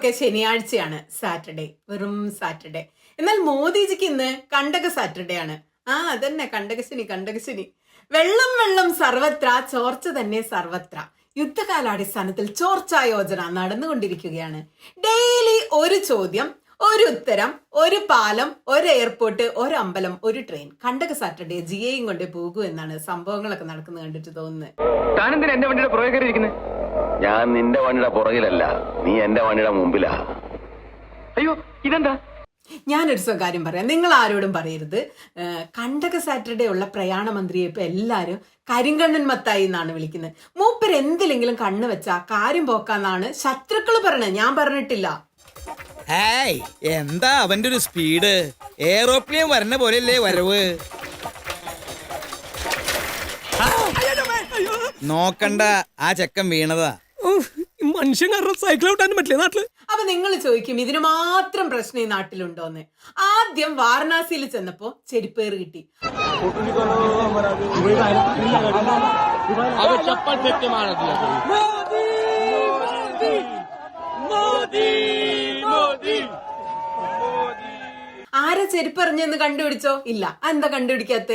നമുക്കൊക്കെ ശനിയാഴ്ചയാണ് സാറ്റർഡേ വെറും സാറ്റർഡേ. എന്നാൽ മോദിജിക്ക് ഇന്ന് കണ്ടക സാറ്റർഡേ ആണ്. ആ അതന്നെ കണ്ടകശനി കണ്ടകശനി. വെള്ളം വെള്ളം സർവത്ര ചോർച്ച തന്നെ സർവത്ര. യുദ്ധകാലാടിസ്ഥാനത്തിൽ ചോർച്ചാ യോജന നടന്നുകൊണ്ടിരിക്കുകയാണ്. ഡെയിലി ഒരു ചോദ്യം ഒരു ഉത്തരം ഒരു പാലം ഒരു എയർപോർട്ട് ഒരു അമ്പലം ഒരു ട്രെയിൻ. കണ്ടക സാറ്റർഡേ ജിയെയും കൊണ്ട് പോകൂ എന്നാണ് സംഭവങ്ങളൊക്കെ നടക്കുന്നത് കണ്ടിട്ട് തോന്നുന്നത്. ഞാൻ നിന്റെ വണ്ടിയുടെ പുറകിലല്ല. നീ എന്റെ വണ്ടിയുടെ മുമ്പിലാ. അയ്യോ ഇതെന്താ? ഞാനൊരു സ്വകാര്യം പറയാം. നിങ്ങൾ ആരോടും പറയരുത് കണ്ടക സാറ്റർഡേ ഉള്ള പ്രയാണ മന്ത്രിയെ ഇപ്പൊ എല്ലാരും കരിങ്കണ്ണൻ മത്തായി എന്നാണ് വിളിക്കുന്നത്. മൂപ്പർ എന്തിലെങ്കിലും കണ്ണ് വെച്ചാ കാര്യം പോക്കാന്നാണ് ശത്രുക്കൾ പറഞ്ഞത് ഞാൻ പറഞ്ഞിട്ടില്ല. ഹായ് എന്താ അവന്റെ ഒരു സ്പീഡ് എയറോപ്ലെയിൻ വരണ പോലെയല്ലേ വരവ്? നോക്കണ്ട ആ ചെക്കൻ വീണതാ. മനുഷ്യൻ കാരണം സൈക്കിൾ ഔട്ടാനും പറ്റില്ല നാട്ടിൽ? അപ്പൊ നിങ്ങൾ ചോദിക്കും ഇതിന് മാത്രം പ്രശ്നം ഈ നാട്ടിലുണ്ടോന്ന്. ആദ്യം വാരണാസിയിൽ ചെന്നപ്പോ ചെരിപ്പേർ കിട്ടി. ആരെ ചെരിപ്പറിഞ്ഞെന്ന് കണ്ടുപിടിച്ചോ? ഇല്ല. എന്താ കണ്ടുപിടിക്കാത്ത?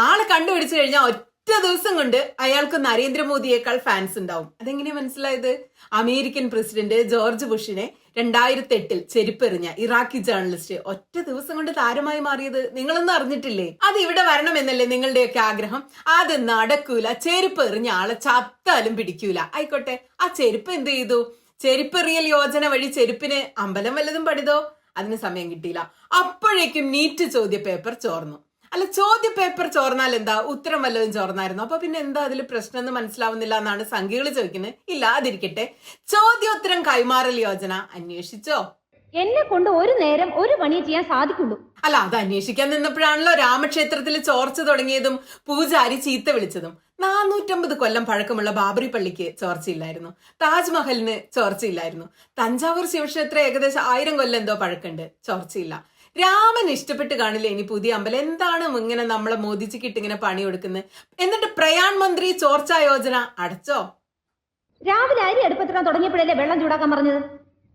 ആളെ കണ്ടുപിടിച്ചു കഴിഞ്ഞാൽ ഒറ്റ ദിവസം കൊണ്ട് അയാൾക്ക് നരേന്ദ്രമോദിയേക്കാൾ ഫാൻസ് ഉണ്ടാവും. അതെങ്ങനെയാ മനസ്സിലായത്? അമേരിക്കൻ പ്രസിഡന്റ് ജോർജ് ബുഷിനെ രണ്ടായിരത്തി എട്ടിൽ ചെരുപ്പെറിഞ്ഞ ഇറാഖി ജേർണലിസ്റ്റ് ഒറ്റ ദിവസം കൊണ്ട് താരമായി മാറിയത് നിങ്ങളൊന്നും അറിഞ്ഞിട്ടില്ലേ? അത് ഇവിടെ വരണമെന്നല്ലേ നിങ്ങളുടെയൊക്കെ ആഗ്രഹം? അത് നടക്കൂല ചെരുപ്പ് ആളെ ചത്താലും പിടിക്കൂല. ആയിക്കോട്ടെ ആ ചെരുപ്പ് എന്ത് ചെയ്തു? ചെരുപ്പെറിയൽ യോജന വഴി ചെരുപ്പിന് അമ്പലം വല്ലതും പണിതോ? അതിന് സമയം കിട്ടിയില്ല. അപ്പോഴേക്കും നീറ്റ് ചോദ്യ പേപ്പർ ചോർന്നു. അല്ല ചോദ്യ പേപ്പർ ചോർന്നാൽ എന്താ? ഉത്തരം വല്ലതും ചോർന്നായിരുന്നു? അപ്പൊ പിന്നെ എന്താ അതിൽ പ്രശ്നം എന്ന് മനസ്സിലാവുന്നില്ല എന്നാണ് സംഘികൾ ചോദിക്കുന്നത് ഇല്ല അതിരിക്കട്ടെ. ചോദ്യോത്തരം കൈമാറൽ യോജന അന്വേഷിച്ചോ? എന്നെ കൊണ്ട് ഒരു നേരം ഒരു പണി ചെയ്യാൻ സാധിക്കുള്ളൂ. അല്ല അത് അന്വേഷിക്കാൻ നിന്നപ്പോഴാണല്ലോ രാമക്ഷേത്രത്തിൽ ചോർച്ച തുടങ്ങിയതും പൂജാരി ചീത്ത വിളിച്ചതും. നാനൂറ്റമ്പത് കൊല്ലം പഴക്കമുള്ള ബാബറി പള്ളിക്ക് ചോർച്ചയില്ലായിരുന്നു. താജ്മഹലിന് ചോർച്ചയില്ലായിരുന്നു. തഞ്ചാവൂർ ശിവക്ഷേത്രം ഏകദേശം ആയിരം കൊല്ലം എന്തോ പഴക്കമുണ്ട്. ചോർച്ചയില്ല. രാമൻ ഇഷ്ടപ്പെട്ട് കാണില്ല ഇനി പുതിയ അമ്പലം? എന്താണ് ഇങ്ങനെ നമ്മളെ മോദിജിക്കിട്ട് ഇങ്ങനെ പണി കൊടുക്കുന്നത് എന്നിട്ട് പ്രയാൺ മന്ത്രി ചോർച്ചാ യോജന അടച്ചോ? രാവിലെ അരി അടുപ്പത്തിടാൻ തുടങ്ങിയപ്പോഴല്ലേ വെള്ളം ചൂടാക്കാൻ പറഞ്ഞത്?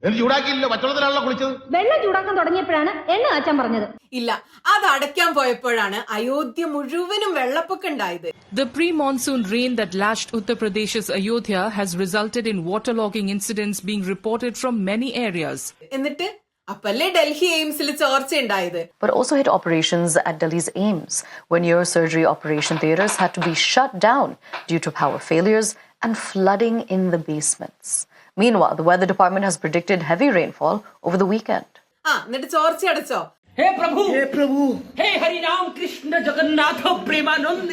ചൂടാക്കിയില്ലോ? പച്ചവെള്ളത്തിലാണല്ലോ കുളിച്ചത്. വെള്ളം ചൂടാക്കാൻ തുടങ്ങിയപ്പോഴാണ് എണ്ണ കാച്ചാൻ പറഞ്ഞത്. ഇല്ല അത് അടയ്ക്കാൻ പോയപ്പോഴാണ് അയോധ്യ മുഴുവനും വെള്ളപ്പൊക്കം ഉണ്ടായത് The pre-monsoon rain that lashed Uttar Pradesh's Ayodhya has resulted in waterlogging incidents being reported from many areas. എന്നിട്ട് അപ്പല്ലേ ഡൽഹി എയിംസിൽ ചോർച്ച ഉണ്ടായത് but also hit operations at Delhi's AIMS, when neurosurgery operation theatres had to be shut down due to power failures and flooding in the basements. Meanwhile, the weather department has predicted heavy rainfall over the weekend. ആ എന്നിട്ട് ചോർച്ച അടച്ചോ हे प्रभु हे प्रभु हे हरि राम कृष्ण जगन्नाथ प्रेमानंद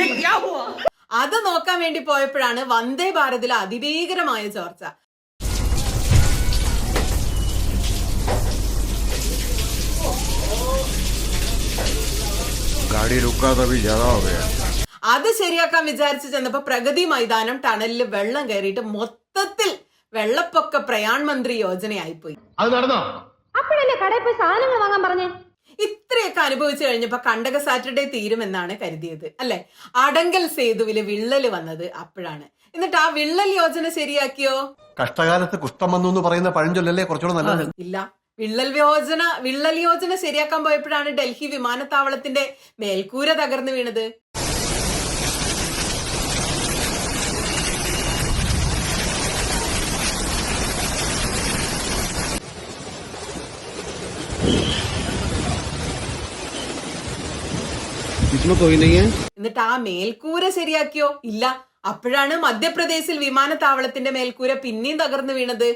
ये क्या हुआ അത് നോക്കാൻ വേണ്ടി പോയപ്പോഴാണ് വന്ദേ ഭാരതിലെ അതിഭീകരമായ ചോർച്ച അത് ശരിയാക്കാൻ വിചാരിച്ച് ചെന്നപ്പോ പ്രഗതി മൈതാനം ടണലിൽ വെള്ളം കയറിയിട്ട് മൊത്തത്തിൽ വെള്ളപ്പൊക്ക പ്രയാൺ മന്ത്രി യോജനയായിപ്പോയി. അത് നടന്നോ? കടയിൽ പോയി വാങ്ങാൻ പറഞ്ഞേ? ഇത്രയൊക്കെ അനുഭവിച്ചു കഴിഞ്ഞപ്പോ കണ്ടക സാറ്റർഡേ തീരും എന്നാണ് കരുതിയത് അല്ലെ? അടങ്കൽ സേതുവിൽ വിള്ളൽ വന്നത് അപ്പോഴാണ്. എന്നിട്ട് ആ വിള്ളൽ യോജന ശരിയാക്കിയോ? കഷ്ടകാലത്ത് കുഷ്ടം വന്നു എന്ന് പറയുന്ന പഴഞ്ചൊല്ലല്ലേ കുറച്ചുകൂടെ നല്ലത്? ഇല്ല. വിള്ളൽ യോജന വിള്ളൽ യോജന ശരിയാക്കാൻ പോയപ്പോഴാണ് ഡൽഹി വിമാനത്താവളത്തിന്റെ മേൽക്കൂര തകർന്നു വീണത്. എന്നിട്ട് ആ മേൽക്കൂര ശരിയാക്കിയോ? ഇല്ല. അപ്പോഴാണ് മധ്യപ്രദേശിൽ വിമാനത്താവളത്തിന്റെ മേൽക്കൂര പിന്നെയും തകർന്നു വീണത്.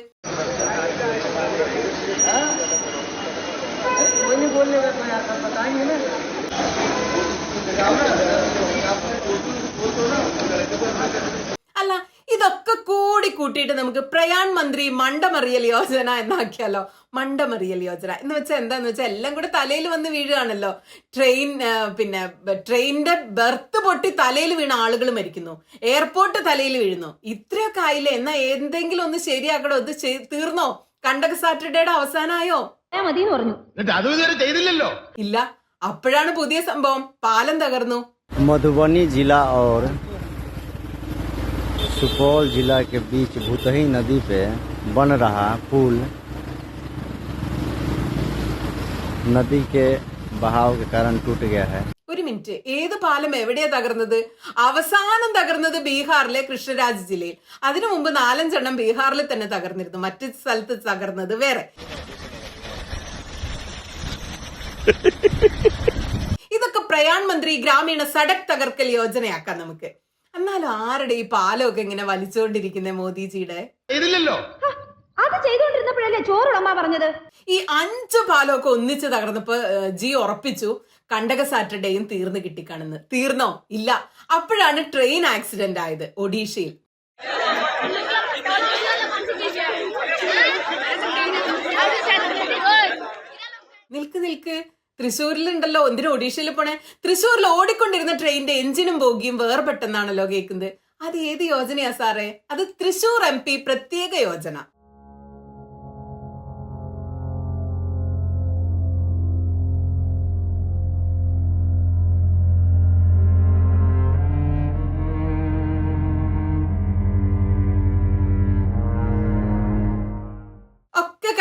അല്ല ഇതൊക്കെ കൂടി കൂട്ടിയിട്ട് നമുക്ക് പ്രയാൺ മന്ത്രി മണ്ടമറിയൽ യോജന എന്നാക്കിയാലോ? മണ്ടമറിയൽ യോജന. എന്ന് വെച്ചാൽ എന്താന്ന് വെച്ചാൽ എല്ലാം കൂടെ തലയിൽ വന്ന് വീഴുകയാണല്ലോ. ട്രെയിൻ പിന്നെ ട്രെയിനിന്റെ ബെർത്ത് പൊട്ടി തലയിൽ വീണ ആളുകൾ മരിക്കുന്നു. എയർപോർട്ട് തലയിൽ വീഴുന്നു. ഇത്രയൊക്കെ ആയില്ലേ? എന്നാ എന്തെങ്കിലും ഒന്ന് ശരിയാക്കണോ? ഇത് തീർന്നോ? കണ്ടക സാറ്റർഡേയുടെ അവസാനമായോ? മതി എന്ന് പറഞ്ഞു എന്നിട്ട് അതും ഇതുവരെ ചെയ്തില്ലല്ലോ ഇല്ല അപ്പോഴാണ് പുതിയ സംഭവം പാലം തകർന്നു मधुबनी जिला और सुपौल जिला के बीच भूतही नदी पे बन रहा पुल नदी के बहाव के कारण टूट गया है ഒരു മിനിറ്റ് ഏത് പാലം എവിടെയാ തകർന്നത് അവസാനം തകർന്നത് ബീഹാറിലെ കൃഷ്ണരാജ് ജില്ലയിൽ അതിനു മുമ്പ് നാലഞ്ചെണ്ണം ബീഹാറിൽ തന്നെ തകർന്നിരുന്നു മറ്റു സ്ഥലത്ത് തകർന്നത് വേറെ ഇതൊക്കെ പ്രയാൺ മന്ത്രി ഗ്രാമീണ സടക് തകർക്കൽ യോജനയാക്കാം നമുക്ക്. എന്നാലും ആരുടെ ഈ പാലമൊക്കെ ഇങ്ങനെ വലിച്ചുകൊണ്ടിരിക്കുന്നേ മോദിജിയുടെ? ചെയ്തില്ലല്ലോ അത് ചെയ്തുകൊണ്ടിരുന്നപ്പോഴല്ലേ ചോറുളമ്മ പറഞ്ഞത്? ഈ അഞ്ച് പാലമൊക്കെ ഒന്നിച്ച് തകർന്നപ്പോ ജി ഉറപ്പിച്ചു കണ്ടക സാറ്റർഡേയും തീർന്നു കിട്ടിക്കാണെന്ന്. തീർന്നോ? ഇല്ല. അപ്പോഴാണ് ട്രെയിൻ ആക്സിഡന്റ് ആയത് ഒഡീഷയിൽ. നിൽക്ക് നിൽക്ക്. തൃശ്ശൂരിലുണ്ടല്ലോ. എന്തിനു ഒഡീഷയിൽ പോണേ? തൃശ്ശൂരിൽ ഓടിക്കൊണ്ടിരുന്ന ട്രെയിനിന്റെ എഞ്ചിനും ബോഗിയും വേർപെട്ടെന്നാണല്ലോ കേൾക്കുന്നത്. അത് ഏത് യോജനയാ സാറേ? അത് തൃശ്ശൂർ എം പി പ്രത്യേക യോജന.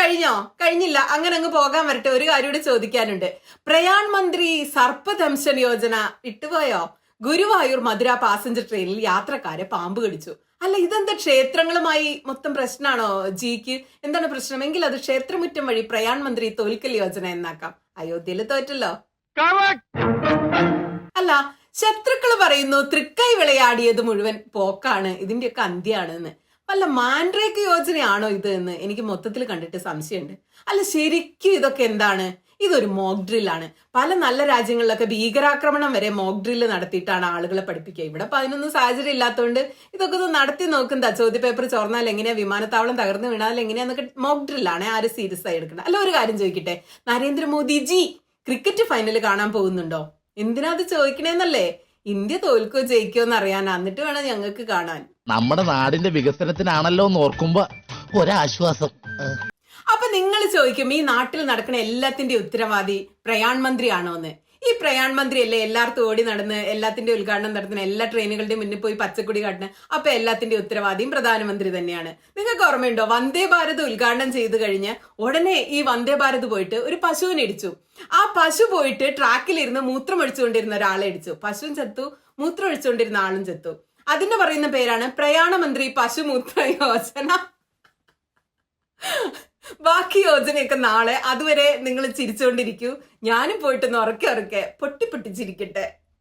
കഴിഞ്ഞോ? കഴിഞ്ഞില്ല. അങ്ങനെ അങ്ങ് പോകാൻ വരട്ടെ. ഒരു കാര്യം കൂടി ചോദിക്കാനുണ്ട്. പ്രയാൺ മന്ത്രി സർപ്പദംശൻ യോജന ഇട്ടുപോയോ? ഗുരുവായൂർ മധുര പാസഞ്ചർ ട്രെയിനിൽ യാത്രക്കാരെ പാമ്പ് കടിച്ചു. അല്ല ഇതെന്താ ക്ഷേത്രങ്ങളുമായി മൊത്തം പ്രശ്നമാണോ ജിക്ക്? എന്താണ് പ്രശ്നമെങ്കിൽ അത് ക്ഷേത്രമുറ്റം വഴി പ്രയാൺ മന്ത്രി തോൽക്കൽ യോജന എന്നാക്കാം. അയോധ്യയിൽ തോറ്റല്ലോ. അല്ല ശത്രുക്കൾ പറയുന്നു തൃക്കൈ വിളയാടിയത് മുഴുവൻ പോക്കാണ്. ഇതിന്റെയൊക്കെ അന്ത്യാണ് എന്ന് വല്ല മാൻഡ്രേക്ക് യോജനയാണോ ഇത് എന്ന് എനിക്ക് മൊത്തത്തിൽ കണ്ടിട്ട് സംശയമുണ്ട്. അല്ല ശരിക്കും ഇതൊക്കെ എന്താണ്? ഇതൊരു മോക്ക് ഡ്രില്ലാണ് പല നല്ല രാജ്യങ്ങളിലൊക്കെ ഭീകരാക്രമണം വരെ മോക്ക് ഡ്രില്ല് നടത്തിയിട്ടാണ് ആളുകളെ പഠിപ്പിക്കുക. ഇവിടെ അപ്പൊ അതിനൊന്നും സാഹചര്യം ഇല്ലാത്തതുകൊണ്ട് ഇതൊക്കെ ഒന്ന് നടത്തി നോക്കുന്നതാ ചോദ്യ പേപ്പർ ചോർന്നാൽ എങ്ങനെയാ? വിമാനത്താവളം തകർന്നു വീണാൽ എങ്ങനെയാന്നൊക്കെ മോക്ക് ഡ്രില്ലാണ് ആരും സീരിയസ് ആയി എടുക്കണം അല്ല ഒരു കാര്യം ചോദിക്കട്ടെ. നരേന്ദ്രമോദി ജി ക്രിക്കറ്റ് ഫൈനൽ കാണാൻ പോകുന്നുണ്ടോ? എന്തിനാ അത് ചോദിക്കണേന്നല്ലേ? ഇന്ത്യ തോൽക്കോ ജയിക്കോ എന്ന് അറിയാൻ എന്നിട്ട് വേണം ഞങ്ങൾക്ക് കാണാൻ. നമ്മുടെ നാടിന്റെ വികസനത്തിനാണല്ലോ എന്ന് ഓർക്കുമ്പോ ഒരാശ്വാസം. അപ്പൊ നിങ്ങൾ ചോദിക്കും ഈ നാട്ടിൽ നടക്കുന്ന എല്ലാത്തിന്റെ ഉത്തരവാദി പ്രയാൺ മന്ത്രിയാണോ എന്ന് ഈ പ്രയാൺ മന്ത്രി അല്ലേ എല്ലായിടത്തും ഓടി നടന്ന് എല്ലാത്തിന്റെ ഉദ്ഘാടനം നടത്തുന്ന എല്ലാ ട്രെയിനുകളുടെയും മുന്നിൽ പോയി പച്ചക്കുടി കാട്ടുന്ന അപ്പൊ എല്ലാത്തിന്റെ ഉത്തരവാദിയും പ്രധാനമന്ത്രി തന്നെയാണ്. നിങ്ങൾക്ക് ഓർമ്മയുണ്ടോ? വന്ദേ ഭാരത് ഉദ്ഘാടനം ചെയ്തു കഴിഞ്ഞ് ഉടനെ ഈ വന്ദേ ഭാരത് പോയിട്ട് ഒരു പശുവിനെ ഇടിച്ചു. ആ പശു പോയിട്ട് ട്രാക്കിലിരുന്ന് മൂത്രം ഒഴിച്ചുകൊണ്ടിരുന്ന ഒരാളെ ഇടിച്ചു. പശുവും ചത്തു മൂത്രം ഒഴിച്ചുകൊണ്ടിരുന്ന ആളും ചത്തു. അതിന് പറയുന്ന പേരാണ് പ്രയാണമന്ത്രി പശുമൂത്ര യോജന ബാക്കി യോജനയൊക്കെ നാളെ അതുവരെ നിങ്ങൾ ചിരിച്ചുകൊണ്ടിരിക്കൂ ഞാനും പോയിട്ടൊന്ന് ഉറക്കെ ഉറക്കെ പൊട്ടി പൊട്ടി ചിരിക്കട്ടെ